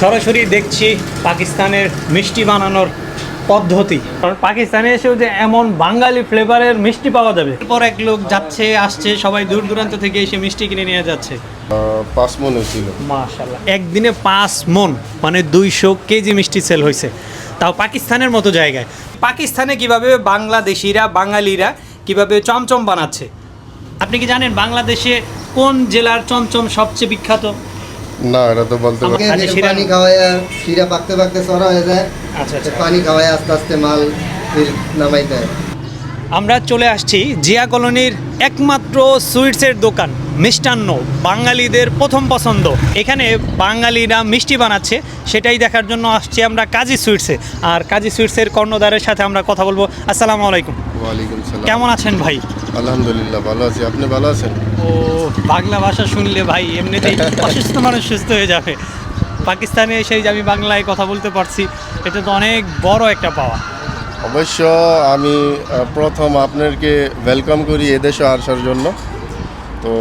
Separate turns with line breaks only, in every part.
সরাসরি দেখছি পাকিস্তানের মিষ্টি বানানোর পদ্ধতি। কারণ পাকিস্তানে এসেও যে এমন বাঙালি ফ্লেভারের মিষ্টি পাওয়া যাবে। এরপর এক লোক যাচ্ছে আসছে সবাই দূর দূরান্ত থেকে এসে মিষ্টি কিনে নিয়ে যাচ্ছে।
পাঁচ মন হয়েছিল।
মাশাল্লাহ একদিনে পাঁচ মন মানে দুইশো কেজি মিষ্টি সেল হয়েছে। তাও পাকিস্তানের মতো জায়গায়। পাকিস্তানে কীভাবে বাংলাদেশিরা বাঙালিরা কীভাবে চমচম বানাচ্ছে? আপনি কি জানেন বাংলাদেশে কোন জেলার চমচম সবচেয়ে বিখ্যাত?
না এটা তো বলতে
আচ্ছা,
পানি শিরা পাকতে পাকতে সরা হয়ে যায়
আচ্ছা,
আচ্ছা। পানি খাওয়ায় আস্তে আস্তে মাল নামাই দেয়।
আমরা চলে আসছি জিয়া কলোনির একমাত্র সুইটসের দোকান মিষ্টান্ন বাঙালিদের প্রথম পছন্দ। এখানে বাঙালিরা মিষ্টি বানাচ্ছে সেটাই দেখার জন্য আসছি আমরা কাজী সুইটসে। আর কাজী সুইটসের কর্ণদারের সাথে আমরা কথা বলব। আসসালামু আলাইকুম। কেমন আছেন ভাই?
আলহামদুলিল্লাহ ভালো আছি। আপনি ভালো আছেন?
ও বাংলা ভাষা শুনলে ভাই, এমনিতেই অসুস্থ মানুষ সুস্থ হয়ে যাবে। পাকিস্তানে এসে যে আমি বাংলায় কথা বলতে পারছি, এটা তো অনেক বড় একটা পাওয়া।
অবশ্য আমি প্রথম আপনাকে ওয়েলকাম করি এদেশে আসার জন্য। তো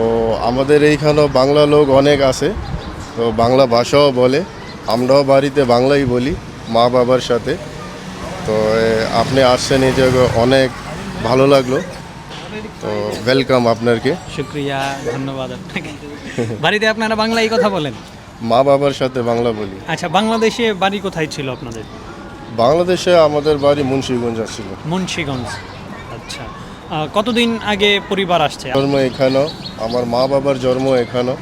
আমাদের এইখানেও বাংলা লোক অনেক আছে। তো বাংলা ভাষাও বলে, আমরাও বাড়িতে বাংলাই বলি, মা বাবার সাথে। তো আপনি আসছেন এই জায়গায় অনেক ভালো লাগল। তো ওয়েলকাম আপনাকে
শুক্রিয়া ধন্যবাদ আপনাকে। বাড়িতে আপনারা বাংলায় কথা বলেন?
মা বাবার সাথে বাংলা বলি।
আচ্ছা বাংলাদেশে বাড়ি কোথায় ছিল আপনাদের?
বাংলাদেশে আমাদের বাড়ি মুন্সিগঞ্জ ছিল
মুন্সিগঞ্জ। আচ্ছা কতদিন আগে পরিবার আসছে?
জন্ম এখানেও আমার মা বাবার জন্ম এখানেও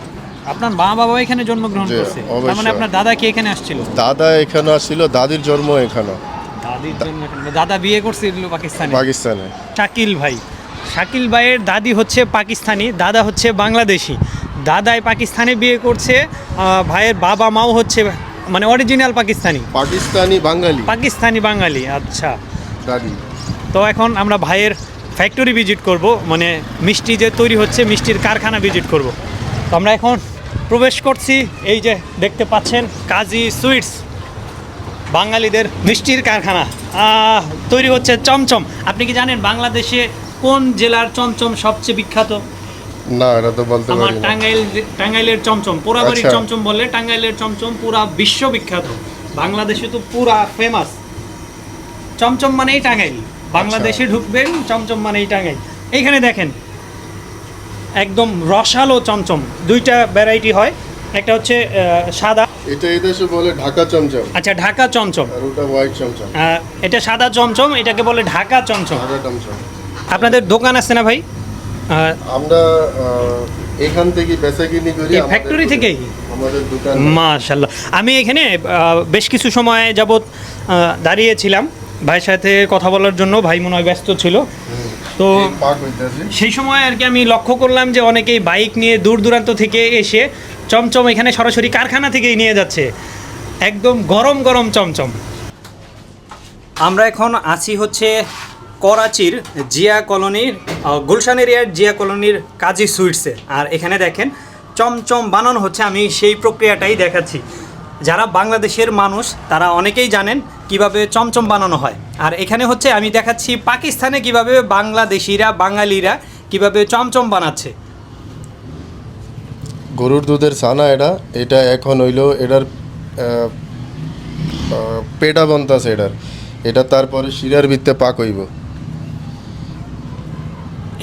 আপনার মা বাবা এখানে জন্মগ্রহণ করছে? তার মানে আপনার দাদা কি এখানে আসছিল?
দাদা এখানে আসছিল দাদির জন্ম এখানেও
দাদির এখানে- দাদা বিয়ে করছিল পাকিস্তানে।
পাকিস্তানে।
শাকিল ভাই। শাকিল ভাইয়ের দাদি হচ্ছে পাকিস্তানি দাদা হচ্ছে বাংলাদেশি। দাদাই পাকিস্তানে বিয়ে করছে ভাইয়ের বাবা মাও হচ্ছে মানে অরিজিনাল পাকিস্তানি।
পাকিস্তানি বাঙালি।
পাকিস্তানি বাঙালি আচ্ছা।
দাদি।
তো এখন আমরা ভাইয়ের ফ্যাক্টরি ভিজিট করব মানে মিষ্টি যে তৈরি হচ্ছে মিষ্টির কারখানা ভিজিট করব। তো আমরা এখন প্রবেশ করছি এই যে দেখতে পাচ্ছেন কাজী সুইটস বাঙালিদের মিষ্টির কারখানা। তৈরি হচ্ছে চমচম। আপনি কি জানেন বাংলাদেশে কোন জেলার চমচম সবচেয়ে বিখ্যাত?
না এটা তো বলতে পারি না।
টাঙ্গাইল টাঙ্গাইলের চমচম পোড়াবাড়ির
আচ্ছা।
চমচম বললে টাঙ্গাইলের চমচম পুরা বিশ্ববিখ্যাত। বাংলাদেশে তো পুরা ফেমাস চমচম মানেই টাঙ্গাইল। বাংলাদেশে ঢুকবেন চমচম মানেই টাঙ্গাইল। এইখানে দেখেন একদম রসালো চমচম। দুইটা ভ্যারাইটি হয়। একটা হচ্ছে সাদা।
এটা এদেশে বলে ঢাকা চমচম।
আচ্ছা ঢাকা চমচম।
আর ওটা হোয়াইট চমচম।
এটা সাদা চমচম এটাকে বলে ঢাকা চমচম।
ঢাকা চমচম।
আপনাদের দোকান আছে না ভাই?
আমরা এখান থেকে বেচা কিনি করি
এই ফ্যাক্টরি থেকেই?
আমাদের দোকান
মাশাল্লাহ আমি এখানে বেশ কিছু সময় যাবৎ আহ, দাঁড়িয়েছিলাম। ভাইয়ের সাথে কথা বলার জন্য ভাই মনে হয় ব্যস্ত ছিল। তো সেই সময় আর কি আমি লক্ষ্য করলাম যে অনেকেই বাইক নিয়ে দূর দূরান্ত থেকে এসে চমচম এখানে সরাসরি কারখানা থেকেই নিয়ে যাচ্ছে। একদম গরম গরম চমচম। আমরা এখন আছি হচ্ছে করাচির জিয়া কলোনির গুলশান এরিয়ার জিয়া কলোনির কাজী সুইটসে। আর এখানে দেখেন, চমচম বানানো হচ্ছে, আমি সেই প্রক্রিয়াটাই দেখাচ্ছি। যারা বাংলাদেশের মানুষ, তারা অনেকেই জানেন কীভাবে চমচম বানানো হয়। আর এখানে হচ্ছে, আমি দেখাচ্ছি পাকিস্তানে কীভাবে বাংলাদেশিরা, বাঙালিরা কীভাবে চমচম বানাচ্ছে।
গরুর দুধের ছানা এটা এটা এখন হইল এটার পেটা বনতাছে এটার। এটা তারপরে শিরার ভিত্তে পাক হইব।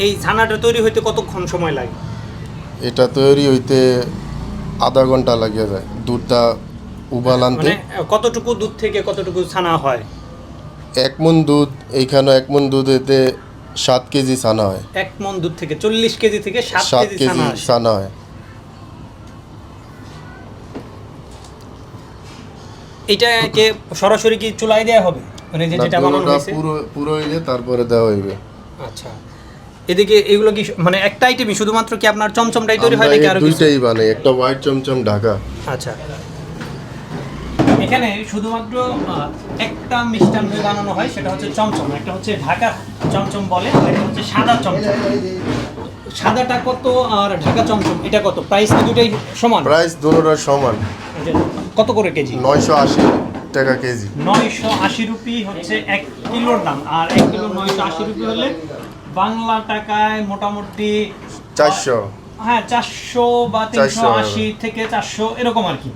এই ছানাটা তৈরি হইতে কতক্ষণ সময় লাগে?
এটা তৈরি হইতে আধা ঘণ্টা লাগিয়ে যায়। দুধটা উবাল আনতে।
মানে কতটুকু দুধ থেকে কতটুকু ছানা হয়?
এক মন দুধ এইখানে এক মন দুধ এতে সাত কেজি ছানা হয়।
এক মন দুধ থেকে চল্লিশ কেজি থেকে সাত কেজি ছানা
হয়।
এটাকে সরাসরি কি চুলায় দেওয়া হবে? মানে যেটা বানানো হয়েছে?
পুরো পুরো হইলে তারপরে দেওয়া হইবে।
আচ্ছা। এদিকে এগুলো কি মানে একটা আইটেমই শুধুমাত্র কি আপনার চমচমটাই তৈরি হয় নাকি আরও কিছু?
দুইটাই বানাই একটা হোয়াইট চমচম ঢাকা।
আচ্ছা। এখানে শুধুমাত্র একটা মিষ্টান্ন বানানো হয় সেটা হচ্ছে চমচম একটা হচ্ছে ঢাকা চমচম বলে আর একটা হচ্ছে সাদা চমচম। সাদাটা কত আর ঢাকা চমচম এটা কত? প্রাইস কি দুটোই সমান?
প্রাইস দুটোটার সমান।
কত করে কেজি?
নয়শো আশি টাকা কেজি।
নয়শো আশি রুপি হচ্ছে এক কিলোর দাম আর এক কিলো নয়শো আশি রুপি হলে বাংলা টাকায় মোটামুটি
চারশো।
হ্যাঁ চারশো বা তিনশো আশি থেকে চারশো এরকম আর কি।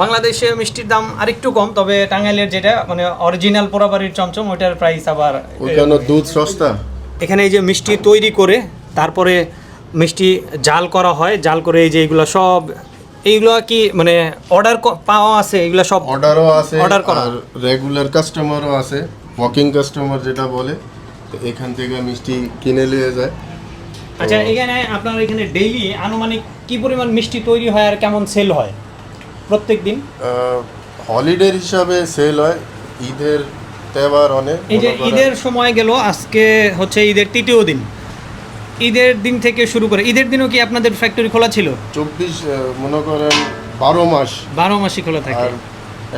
বাংলাদেশে মিষ্টির দাম আরেকটু কম তবে টাঙ্গাইলের যেটা মানে অরিজিনাল পোড়াবাড়ির চমচম ওইটার প্রাইস আবার
দুধ সস্তা?
এখানে এই যে মিষ্টি তৈরি করে তারপরে মিষ্টি জাল করা হয় জাল করে এই যে এইগুলো সব এইগুলো কি মানে অর্ডার পাওয়া আছে এগুলো সব
অর্ডারও আছে
Order করা।
রেগুলার কাস্টমারও আছে। ওয়াকিং কাস্টমার যেটা বলে তো এখান থেকে মিষ্টি কিনে নিয়ে যায়।
আচ্ছা এখানে আপনার এখানে ডেইলি আনুমানিক কি পরিমাণ মিষ্টি তৈরি হয় আর কেমন সেল হয়? প্রত্যেক দিন
হলিডের হিসাবে সেল হয় ঈদের তেবার অনেক
এই যে ঈদের সময় গেল আজকে হচ্ছে ঈদের তৃতীয় দিন। ঈদের দিন থেকে শুরু করে ঈদের দিনও কি আপনাদের ফ্যাক্টরি খোলা ছিল?
চব্বিশ মনে করেন বারো মাস।
বারো মাসই খোলা থাকে।
আর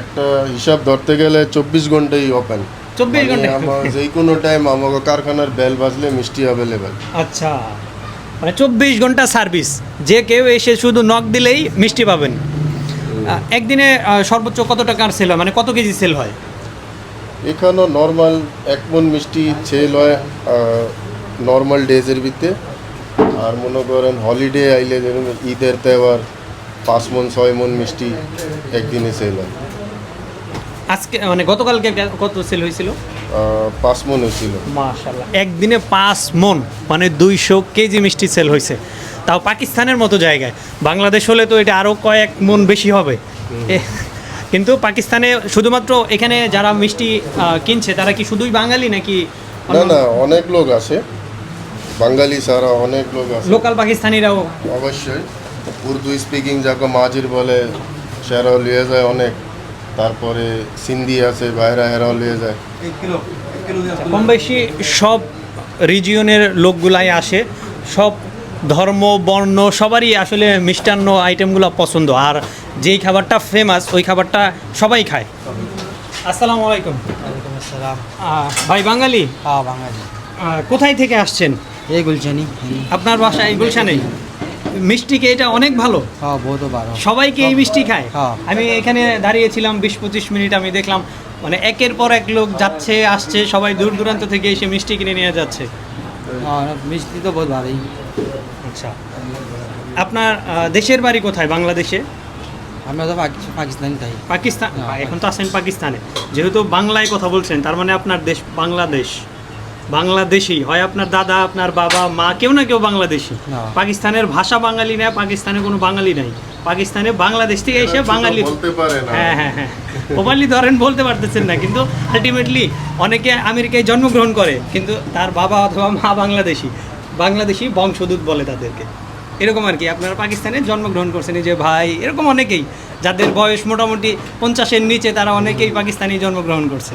একটা হিসাব ধরতে গেলে চব্বিশ ঘন্টাই ওপেন
24 ঘন্টাই
যে কোনো টাইম আমাকে কারখানার বেল বাজলে মিষ্টি অ্যাভেলেবেল
আচ্ছা। মানে চব্বিশ ঘণ্টা সার্ভিস যে কেউ এসে শুধু নক দিলেই মিষ্টি পাবেন। একদিনে সর্বোচ্চ কত টাকার সেল হয়? মানে কত কেজি সেল হয়?
এখানেও নর্মাল এক মন মিষ্টি সেল হয় নর্মাল ডেজের ভিতরে আর মনে করেন হলিডে আইলে যেরকম ঈদের তেওয়ার পাঁচ মন ছয় মন মিষ্টি একদিনে সেল হয়।
আজকে মানে গতকালকে কত সেল হয়েছিল?
পাঁচ মন হয়েছিল।
মাশাল্লাহ একদিনে পাঁচ মন মানে দুইশো কেজি মিষ্টি সেল হয়েছে। তাও পাকিস্তানের মতো জায়গায়। বাংলাদেশ হলে তো এটা আরও কয়েক মন বেশি হবে। কিন্তু পাকিস্তানে শুধুমাত্র এখানে যারা মিষ্টি কিনছে তারা কি শুধুই বাঙালি নাকি
না না অনেক লোক আছে। বাঙালি ছাড়া অনেক লোক আছে।
লোকাল পাকিস্তানিরাও
অবশ্যই। উর্দু স্পিকিং যাকে মাঝির বলে সেরাও লিয়ে যায় অনেক। তারপরে সিন্ধি আছে বাইরা হেরাও লিয়ে যায়।
কম বেশি সব রিজিয়নের লোকগুলাই আসে। সব ধর্ম বর্ণ সবারই আসলে মিষ্টান্ন আইটেমগুলো পছন্দ। আর যেই খাবারটা ফেমাস ওই খাবারটা সবাই খায়। আসসালামু আলাইকুম।
আসসালাম।
ভাই বাঙালি?
হ্যাঁ বাঙালি।
কোথায় থেকে আসছেন?
এই গুলশানি।
আপনার বাসা এই গুলশানেই? মিষ্টি কি এটা অনেক ভালো।
হ্যাঁ বহুত ভালো।
সবাইকে এই মিষ্টি খায়?
হ্যাঁ।
আমি এখানে দাঁড়িয়েছিলাম বিশ পঁচিশ মিনিট আমি দেখলাম মানে একের পর এক লোক যাচ্ছে আসছে সবাই দূর দূরান্ত থেকে এসে মিষ্টি কিনে নিয়ে যাচ্ছে।
হ্যাঁ মিষ্টি তো বহুত ভালোই।
আচ্ছা। আপনার দেশের বাড়ি কোথায়? বাংলাদেশে?
আমরা তো পাকি- পাকিস্তানি তাই।
পাকিস্তান এখন তো আছেন পাকিস্তানে। যেহেতু বাংলায় কথা বলছেন তার মানে আপনার দেশ বাংলাদেশ। বাংলাদেশি হয় আপনার দাদা আপনার বাবা মা কেউ না কেউ বাংলাদেশি। পাকিস্তানের ভাষা বাঙালি না পাকিস্তানে কোনো বাঙালি নাই। পাকিস্তানে বাংলাদেশ থেকে এসে বাঙালি
বলতে পারে না।
হ্যাঁ হ্যাঁ হ্যাঁ। প্রপারলি ধরেন বলতে পারতেছেন না কিন্তু আলটিমেটলি অনেকে আমেরিকায় জন্মগ্রহণ করে কিন্তু তার বাবা অথবা মা বাংলাদেশি। বাংলাদেশি বংশদূত বলে তাদেরকে। এরকম আর কি আপনারা পাকিস্তানে জন্মগ্রহণ করছেন এই যে ভাই এরকম অনেকেই। যাদের বয়স মোটামুটি পঞ্চাশের নিচে তারা অনেকেই পাকিস্তানি জন্মগ্রহণ করছে।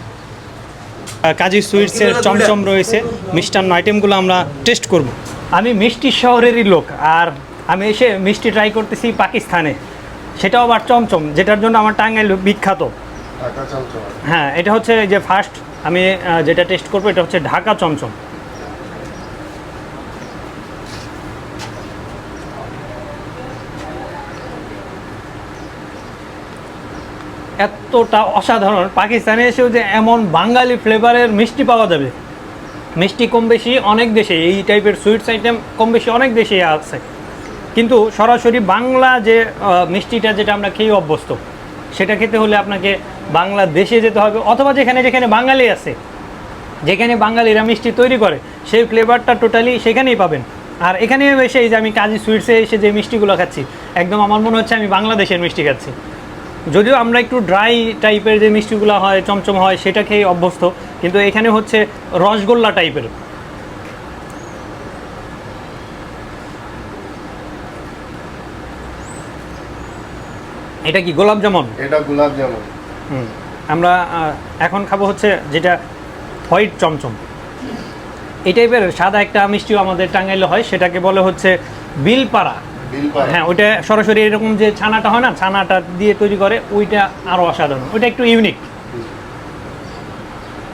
কাজী সুইটসের চমচম রয়েছে। মিষ্টান্ন আইটেমগুলো আমরা টেস্ট করব। আমি মিষ্টি শহরেরই লোক আর আমি এসে মিষ্টি ট্রাই করতেছি পাকিস্তানে। সেটাও আবার চমচম যেটার জন্য আমার টাঙ্গাইল বিখ্যাত। হ্যাঁ এটা হচ্ছে যে ফার্স্ট আমি যেটা টেস্ট করব এটা হচ্ছে ঢাকা চমচম। এতটা অসাধারণ। পাকিস্তানে এসেও যে এমন বাঙালি ফ্লেভারের মিষ্টি পাওয়া যাবে। মিষ্টি কম বেশি অনেক দেশে, এই টাইপের সুইটস আইটেম কম বেশি অনেক দেশে আছে। কিন্তু সরাসরি বাংলা যে মিষ্টিটা যেটা আমরা খেয়ে অভ্যস্ত, সেটা খেতে হলে আপনাকে বাংলাদেশে যেতে হবে অথবা যেখানে যেখানে বাঙালি আছে, যেখানে বাঙালিরা মিষ্টি তৈরি করে, সেই ফ্লেভারটা টোটালি সেখানেই পাবেন। আর এখানে এসে এই যে আমি কাজী সুইটসে এসে যে মিষ্টিগুলো খাচ্ছি, একদম আমার মনে হচ্ছে আমি বাংলাদেশের মিষ্টি খাচ্ছি। যদিও আমরা একটু ড্রাই টাইপের যে মিষ্টিগুলো হয় চমচম হয় সেটা খেয়ে অভ্যস্ত কিন্তু এখানে হচ্ছে রসগোল্লা টাইপের এটা কি গোলাপ জামুন?
এটা গোলাপ জামুন।
হুম। আমরা এখন খাব হচ্ছে যেটা হোয়াইট চমচম। এই টাইপের সাদা একটা মিষ্টিও আমাদের টাঙ্গাইলে হয় সেটাকে বলে হচ্ছে বিলপাড়া
বিলপাড়া।
হ্যাঁ ওইটা সরাসরি এরকম যে ছানাটা হয় না ছানাটা দিয়ে তৈরি করে ওইটা আরও অসাধারণ। ওইটা একটু ইউনিক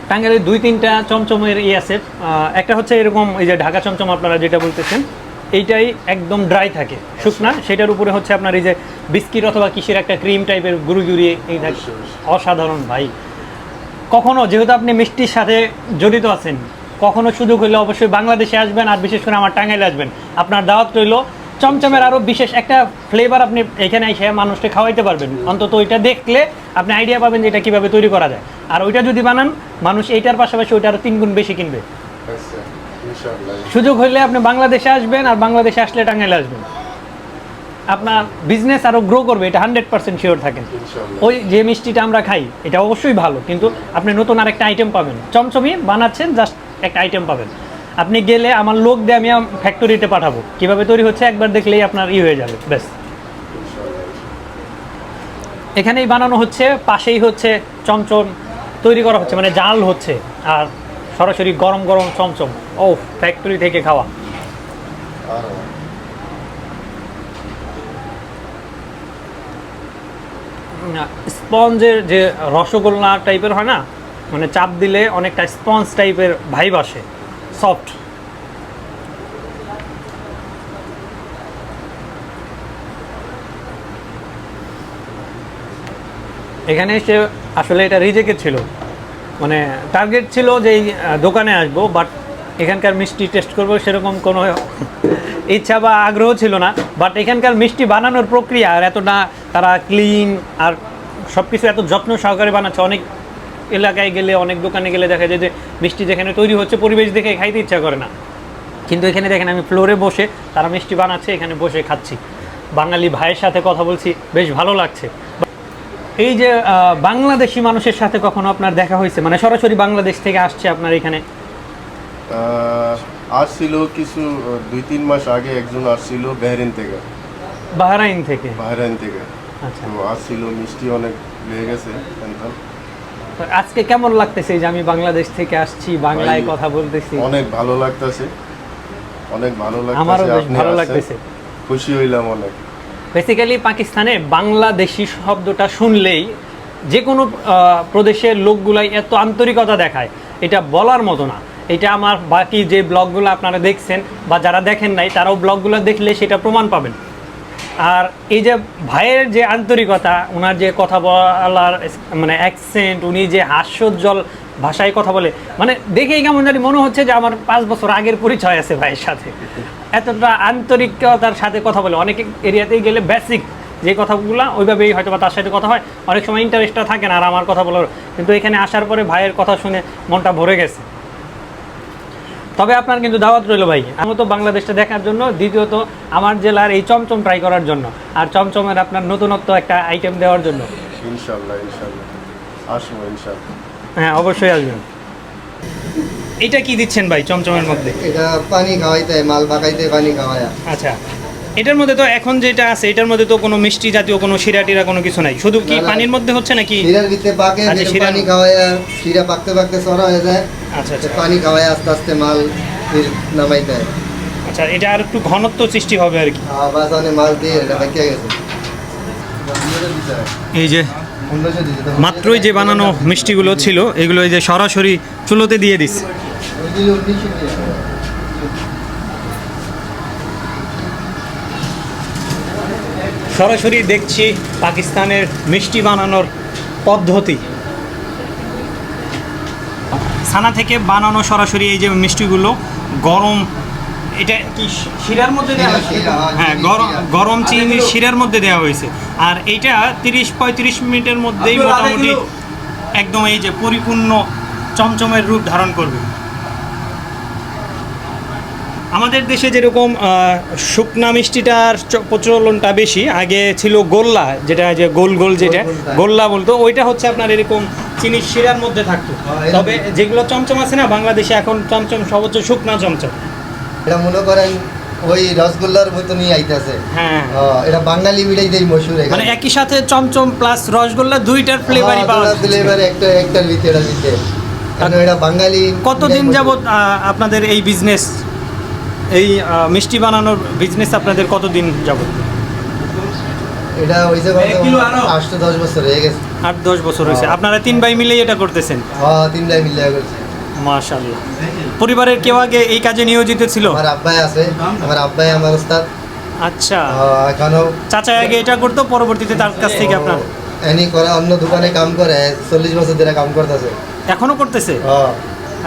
টাঙ্গাইলের দুই তিনটা চমচমের ই আছে। একটা হচ্ছে এরকম এই যে ঢাকা চমচম আপনারা যেটা বলতেছেন এইটাই একদম ড্রাই থাকে। শুকনা সেটার উপরে হচ্ছে আপনার এই যে বিস্কিট অথবা কিসের একটা ক্রিম টাইপের গুঁড়ি গুঁড়িয়ে এই থাকে অসাধারণ ভাই। কখনো যেহেতু আপনি মিষ্টির সাথে জড়িত আছেন কখনো সুযোগ হলে অবশ্যই বাংলাদেশে আসবেন আর বিশেষ করে আমার টাঙ্গাইলে আসবেন। আপনার দাওয়াত রইল চমচমের আরও বিশেষ একটা ফ্লেভার আপনি এখানে এসে মানুষকে খাওয়াইতে পারবেন। অন্তত ওইটা দেখলে আপনি আইডিয়া পাবেন যে এটা কীভাবে তৈরি করা যায়। আর ওইটা যদি বানান মানুষ এইটার পাশাপাশি ওইটা আরও তিন গুণ বেশি কিনবে।
আচ্ছা
সুযোগ হলে আপনি বাংলাদেশে আসবেন আর বাংলাদেশে আসলে টাঙ্গাইলে আসবেন। আপনার বিজনেস আরও গ্রো করবে এটা হান্ড্রেড পার্সেন্ট শিওর থাকেন। ওই যে মিষ্টিটা আমরা খাই এটা অবশ্যই ভালো কিন্তু আপনি নতুন আরেকটা আইটেম পাবেন। চমচমি বানাচ্ছেন জাস্ট একটা আইটেম পাবেন। আপনি গেলে আমার লোক দিয়ে আমি ফ্যাক্টরিতে পাঠাবো। কীভাবে তৈরি হচ্ছে একবার দেখলেই আপনার ই হয়ে যাবে, ব্যাস। এখানেই বানানো হচ্ছে, পাশেই হচ্ছে চমচম তৈরি করা হচ্ছে মানে জাল হচ্ছে, আর সরাসরি গরম গরম চমচম। ও ফ্যাক্টরি থেকে খাওয়া। স্পঞ্জের যে রসগোল্লা টাইপের হয় না মানে চাপ দিলে অনেকটা স্পঞ্জ টাইপের ভাইব আসে। সফট। এখানে এসে আসলে এটা রিজেক্টেড ছিল। মানে টার্গেট ছিল যে দোকানে আসব বাট এখানকার মিষ্টি টেস্ট করব সেরকম কোনো ইচ্ছা বা আগ্রহ ছিল না। বাট এখানকার মিষ্টি বানানোর প্রক্রিয়া আর এতটা তারা ক্লিন আর সব কিছু এত যত্ন সহকারে বানাচ্ছে, অনেক এলাকায় গেলে অনেক দোকানে গেলে দেখা যায় যে মিষ্টি যেখানে তৈরি হচ্ছে পরিবেশ দেখে খাইতে ইচ্ছা করে না। কিন্তু এখানে দেখেন আমি ফ্লোরে বসে তারা মিষ্টি বানাচ্ছে এখানে বসে খাচ্ছি। বাঙালি ভাইয়ের সাথে কথা বলছি বেশ ভালো লাগছে। এই যে বাংলাদেশি মানুষের সাথে কখনো আপনার দেখা হয়েছে? মানে সরাসরি বাংলাদেশ থেকে আসছে আপনার এখানে?
আসছিল কিছু দুই তিন মাস আগে একজন আসছিল বেহরিন থেকে।
বাহরাইন থেকে?
বাহরাইন থেকে।
আচ্ছা।
তো আসছিল মিষ্টি অনেক লেগে গেছে
আজকে কেমন লাগতেছে যে আমি বাংলাদেশ থেকে আসছি বাংলায় কথা বলতেছি?
অনেক ভালো লাগতেছে। অনেক ভালো লাগতেছে
আমারও বেশ ভালো লাগতেছে।
খুশি হইলাম অনেক।
বেসিক্যালি পাকিস্তানে বাংলাদেশি শব্দটা শুনলেই যে কোনো প্রদেশের লোকগুলাই এত আন্তরিকতা দেখায়। এটা বলার মতো না। এটা আমার বাকি যে ব্লগগুলো আপনারা দেখছেন বা যারা দেখেন নাই তারাও ব্লগগুলো দেখলে সেটা প্রমাণ পাবেন। আর এই যে ভাইয়ের যে আন্তরিকতা ওনার যে কথা বলার মানে অ্যাকসেন্ট উনি যে হাস্যোজ্জ্বল ভাষায় কথা বলে মানে দেখেই কেমন জানি মনে হচ্ছে যে আমার পাঁচ বছর আগের পরিচয় আছে ভাইয়ের সাথে। এতটা আন্তরিকতার সাথে কথা বলে, অনেক এরিয়াতেই গেলে বেসিক যে কথাগুলো, ওইভাবেই হয়তো বা তার সাথে কথা হয়। অনেক সময় ইন্টারেস্টটা থাকে না আর আমার কথা বলার। কিন্তু এখানে আসার পরে ভাইয়ের কথা শুনে মনটা ভরে গেছে। তবে আপনার কিন্তু দাওয়াত রইল ভাই। আমি তো বাংলাদেশটা দেখার জন্য দ্বিতীয়ত আমার জেলার এই চমচম ট্রাই করার জন্য আর চমচমের আপনার নতুনত্ব একটা আইটেম দেওয়ার জন্য।
ইনশাল্লাহ ইনশাল্লাহ। আসব ইনশাল্লাহ।
হ্যাঁ অবশ্যই আসবেন। এটা কি দিচ্ছেন ভাই চমচমের মধ্যে?
এটা পানি খাওয়াইতে মাল পাকাইতে পানি খাওয়ায়।
আচ্ছা। এটার মধ্যে তো এখন যেটা আছে এটার মধ্যে তো কোনো মিষ্টি জাতীয় কোনো শিরা টিরা কোনো কিছু নাই। শুধু কি। পানির মধ্যে হচ্ছে নাকি?
শিরার ভিতরে পাকে
আচ্ছা,
পানি। খাওয়ায় শিরা পাকতে পাকতে সরা হয়ে যায়।
আচ্ছা আচ্ছা।
পানি খাওয়ায় আস্তে আস্তে মাল ফির নামাইতে হয়
আচ্ছা এটা আর একটু ঘনত্ব সৃষ্টি হবে আর কি।
আর বাস অনেক মাল দিয়ে এটা পাকিয়ে গেছে।
এই যে মাত্রই যে বানানো মিষ্টিগুলো ছিল এগুলো এই যে সরাসরি চুলোতে দিয়ে দিচ্ছে
ওই দিলে উনিশশো দিছে।
সরাসরি দেখছি পাকিস্তানের মিষ্টি বানানোর পদ্ধতি। ছানা থেকে বানানো সরাসরি এই যে মিষ্টিগুলো গরম এটা কি শিরার মধ্যে দেওয়া হ্যাঁ গরম গরম চিনি শিরার মধ্যে দেওয়া হয়েছে। আর এইটা তিরিশ পঁয়ত্রিশ মিনিটের মধ্যেই মোটামুটি একদম এই যে পরিপূর্ণ চমচমের রূপ ধারণ করবে। আমাদের দেশে যেরকম শুকনা মিষ্টিটার প্রচলনটা বেশি আগে ছিল গোল্লা যেটা যে গোল গোল যেটা গোল্লা বলতো ওইটা হচ্ছে আপনার এরকম চিনির শিরার মধ্যে থাকতো।
হ্যাঁ,
তবে যেগুলো চমচম আছে না বাংলাদেশে এখন চমচম সর্বোচ্চ শুকনা চমচম।
এটা মনে করেন ওই রসগোল্লার মতনই আইতাছে।
হ্যাঁ।
এটা বাঙালি মিঠাইতেই মশুর এখানে।
মানে একই সাথে চমচম প্লাস রসগোল্লা দুইটার ফ্লেভারই পাওয়া যাচ্ছে।
ফ্লেভার একটা একটার ভিতরে কারণ এটা বাঙালি
কতদিন
মিঠাই
যাবত আপনাদের এই বিজনেস এই মিষ্টি বানানোর বিজনেস আপনাদের কতদিন যাবত।
এটা আটশো দশ বছর হয়ে গেছে।
আট দশ বছর হয়েছে।
হ্যাঁ।
আপনারা তিন ভাই মিলেই এটা করতেছেন?
হ্যাঁ তিনটাই মিলে করছে।
মাশাল্লাহ পরিবারের কেউ আগে এই কাজে নিয়োজিত ছিল?
আমার আব্বাই আছে। আমার আব্বাই আমার ওস্তাদ।
আচ্ছা।
এখনও
চাচা আগে এটা করতো পরবর্তীতে তার কাছ থেকে আপনার?
এনি করে অন্য দোকানে কাম করে চল্লিশ বছর ধরে কাম করতেছে।
এখনও করতেছে?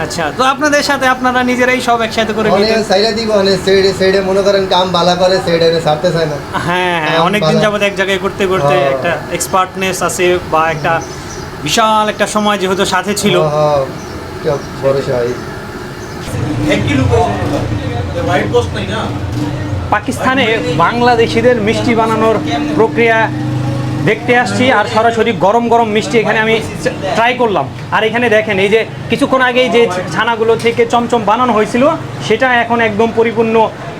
আচ্ছা তো আপনাদের সাথে আপনারা নিজেরাই সব একসাথে করে
অনেক
নিতেন
সাইডে দিব অনেক সাইডে সাইডে মনে করেন কাম বালা করে সাইডে ছাড়তে চায় না
হ্যাঁ হ্যাঁ
কাম
অনেকদিন
বালা।
যাবত এক জায়গায় করতে করতে
হ্যাঁ।
একটা এক্সপার্টনেস আছে বা একটা বিশাল একটা সময় যেহেতু সাথে ছিল
হ্যাঁ, হ্যাঁ,
পাকিস্তানে বাংলাদেশিদের মিষ্টি বানানোর প্রক্রিয়া দেখতে আসছি আর সরাসরি গরম গরম মিষ্টি এখানে আমি ট্রাই করলাম। আর এখানে দেখেন এই যে কিছুক্ষণ আগেই যে ছানাগুলো থেকে চমচম বানানো হয়েছিল সেটা এখন একদম পরিপূর্ণ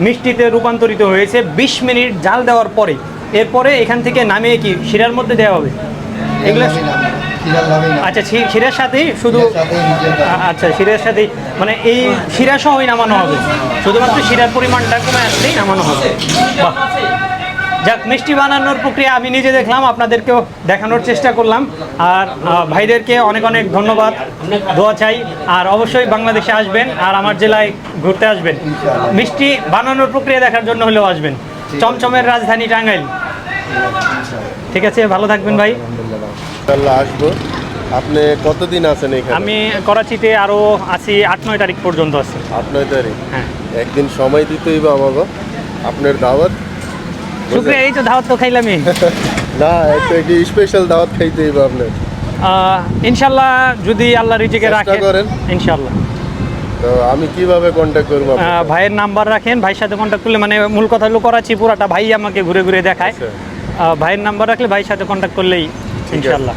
মিষ্টিতে রূপান্তরিত হয়েছে। বিশ মিনিট জাল দেওয়ার পরে এরপরে এখান থেকে নামিয়ে কি শিরার মধ্যে দেওয়া হবে? এগুলো আচ্ছা শিরার সাথেই শুধু আচ্ছা শিরার সাথেই মানে এই শিরা সহই নামানো হবে। শুধুমাত্র শিরার পরিমাণটা কমে আসলেই নামানো হবে। বাহ। যাক মিষ্টি বানানোর প্রক্রিয়া আমি নিজে দেখলাম আপনাদেরকেও দেখানোর চেষ্টা করলাম। আর ভাইদেরকে অনেক অনেক ধন্যবাদ দোয়া চাই। আর অবশ্যই বাংলাদেশে আসবেন আর আমার জেলায় ঘুরতে আসবেন। মিষ্টি বানানোর প্রক্রিয়া দেখার জন্য হলেও আসবেন। চমচমের রাজধানী টাঙ্গাইল। ঠিক আছে ভালো থাকবেন ভাই।
আসব। আপনি কতদিন আছেন এখানে?
আমি করাচিতে আরও আছি আট নয় তারিখ পর্যন্ত আছি।
আট নয় তারিখ?
হ্যাঁ।
একদিন সময় দিতেই বা আমাকে। আপনার দাওয়াত?
শুক্রিয়া এই তো দাওয়াত তো খাইলামই।
না একটা কি স্পেশাল দাওয়াত খাইতেই বা আপনার?
ইনশাল্লাহ যদি আল্লাহ রিজিকে
করেন।
ইনশাল্লাহ।
তো আমি কীভাবে কন্ট্যাক্ট করব
ভাইয়ের নাম্বার রাখেন ভাইয়ের সাথে কন্ট্যাক্ট করলে মানে মূল কথা হলো করাচি পুরাটা ভাই আমাকে ঘুরে ঘুরে দেখায়।
আচ্ছা।
ভাইয়ের নাম্বার রাখলে ভাইয়ের সাথে কন্ট্যাক্ট করলেই
ইনশাল্লাহ।